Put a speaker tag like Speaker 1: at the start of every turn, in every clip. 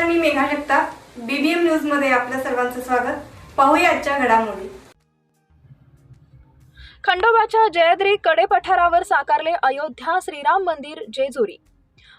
Speaker 1: मी निघालेता Jagtap. BBM न्यूजमध्ये आपल्या सर्वांचं स्वागत. पाहूया आजच्या घडामोडी.
Speaker 2: खंडोबाच्या जयद्री कडेपठारावर साकारले अयोध्या श्रीराम मंदिर जेजुरी.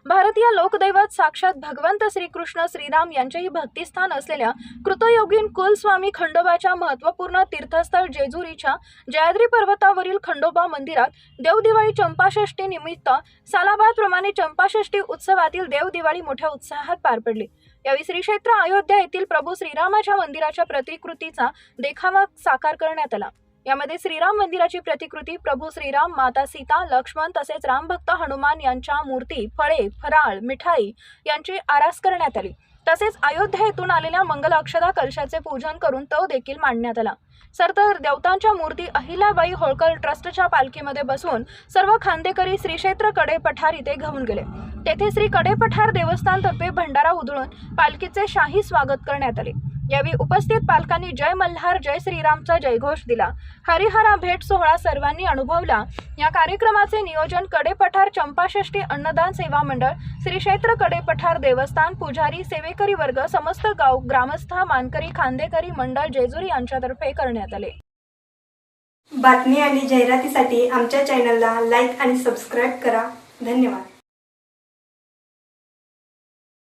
Speaker 2: भारतीय लोकदैवत साक्षात भगवंत श्रीकृष्ण श्रीराम यांचेही भक्तिस्थान असलेल्या कृतयोगीन कुलस्वामी खंडोबाच्या महत्त्वपूर्ण तीर्थस्थळ जेजुरीच्या जयाद्री पर्वतावरील खंडोबा मंदिरात देवदिवाळी चंपाषष्ठी निमित्त सालाबादप्रमाणे चंपाषष्ठी उत्सवातील देवदिवाळी मोठ्या उत्साहात पार पडली. यावेळी श्री क्षेत्र अयोध्या येथील प्रभू श्रीरामाच्या मंदिराच्या प्रतिकृतीचा देखावा साकार करण्यात आला. यामध्ये श्रीराम मंदिराची प्रतिकृती प्रभू श्रीराम माता सीता लक्ष्मण तसेच रामभक्त हनुमान यांच्या मूर्ती फळे फराळ मिठाई यांची आरास करण्यात आली. तसेच अयोध्या येथून आलेल्या मंगल अक्षदा कलशाचे पूजन करून तो देखील मांडण्यात आला. सर तर देवतांच्या मूर्ती अहिल्याबाई होळकर ट्रस्टच्या पालखीमध्ये बसवून सर्व खांदेकरी श्रीक्षेत्रकडे कडेपठार इथे घेऊन गेले. तेथे श्री कडेपठार देवस्थानतर्फे भंडारा उधळून पालखीचे शाही स्वागत करण्यात आले. यावेळी उपस्थित पालकांनी जय मल्हार जय श्रीरामचा जयघोष दिला. हरिहरा भेट सोहळा सर्वांनी अनुभवला. या कार्यक्रमाचे नियोजन कडेपठार चंपाषष्ठी अन्नदान सेवा मंडळ श्री क्षेत्र कडेपठार देवस्थान पुजारी सेवेकरी वर्ग समस्त गाव ग्रामस्थ मानकरी खांदेकरी मंडळ जेजुरी यांच्यातर्फे करण्यात आले.
Speaker 1: बातमी आणि जाहिरातीसाठी आमच्या चॅनलला लाईक आणि सबस्क्राईब करा. धन्यवाद.